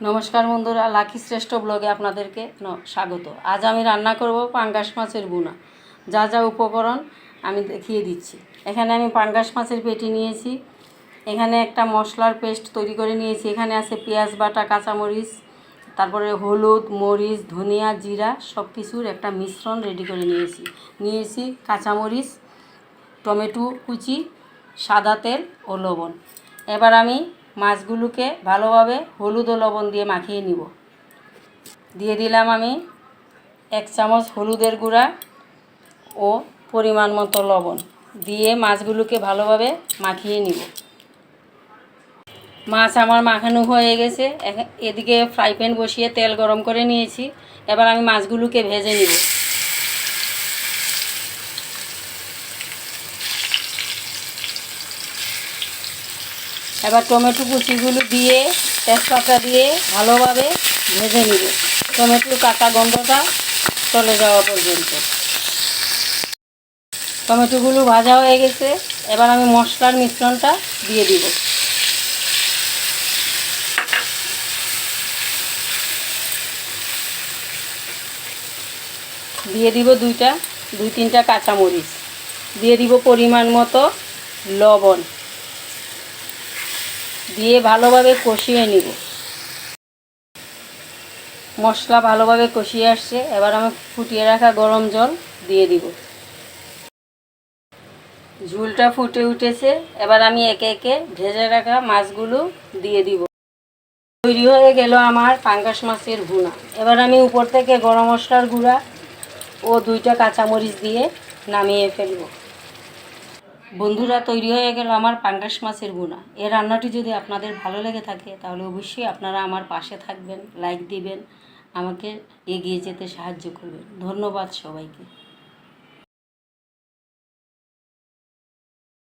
নমস্কার বন্ধুরা, লাকি শ্রেষ্ঠ ব্লগে আপনাদেরকে স্বাগত। আজ আমি রান্না করব পাঙ্গাস মাছের বুনা যা যা উপকরণ আমি দেখিয়ে দিচ্ছি। এখানে আমি পাঙ্গাস মাছের পেটি নিয়েছি। এখানে একটা মশলার পেস্ট তৈরি করে নিয়েছি। এখানে আছে পেঁয়াজ বাটা, কাঁচামরিচ, তারপরে হলুদ, মরিচ, ধনিয়া, জিরা সব কিছুর একটা মিশ্রণ রেডি করে নিয়েছি। নিয়েছি কাঁচামরিচ, টমেটো কুচি, সাদা তেল ও লবণ। এবার আমি মাছগুলোকে ভালোভাবে হলুদ ও লবণ দিয়ে মাখিয়ে নিব। দিয়ে দিলাম আমি এক চামচ হলুদের গুঁড়া ও পরিমাণ মতো লবণ দিয়ে মাছগুলোকে ভালোভাবে মাখিয়ে নিব। মাছ আমার মাখানো হয়ে গেছে। এদিকে ফ্রাই প্যান বসিয়ে তেল গরম করে নিয়েছি। এবার আমি মাছগুলোকে ভেজে নিব। এবার টমেটো কুচিগুলো দিয়ে তেজপাতা দিয়ে ভালোভাবে ভেজে নিব। টমেটোর কাঁচা গন্ধটা চলে যাওয়া পর্যন্ত। টমেটোগুলো ভাজা হয়ে গেছে। এবার আমি মশলার মিশ্রণটা দিয়ে দিব। দিয়ে দিব দুইটা, দুই তিনটা কাঁচামরিচ। দিয়ে দিব পরিমাণ মতো লবণ। দিয়ে ভালোভাবে কষিয়ে নিব। মশলা ভালোভাবে কষিয়ে আসছে, এবার আমি ফুটিয়ে রাখা গরম জল দিয়ে দিব। ঝুলটা ফুটে উঠেছে, এবার আমি একে একে ভেজে রাখা মাছগুলো দিয়ে দিব। তৈরি হয়ে গেল আমার পাঙ্গাস মাছের ভুনা। এবার আমি উপর থেকে গরম মশলার গুঁড়া ও দুইটা কাঁচামরিচ দিয়ে নামিয়ে ফেলব। বন্ধুরা, তৈরি হয়ে গেল আমার পাঙ্গাস মাছের গুণা। এ রান্নাটি যদি আপনাদের ভালো লেগে থাকে, তাহলে অবশ্যই আপনারা আমার পাশে থাকবেন, লাইক দিবেন, আমাকে এগিয়ে যেতে সাহায্য করবেন। ধন্যবাদ সবাইকে।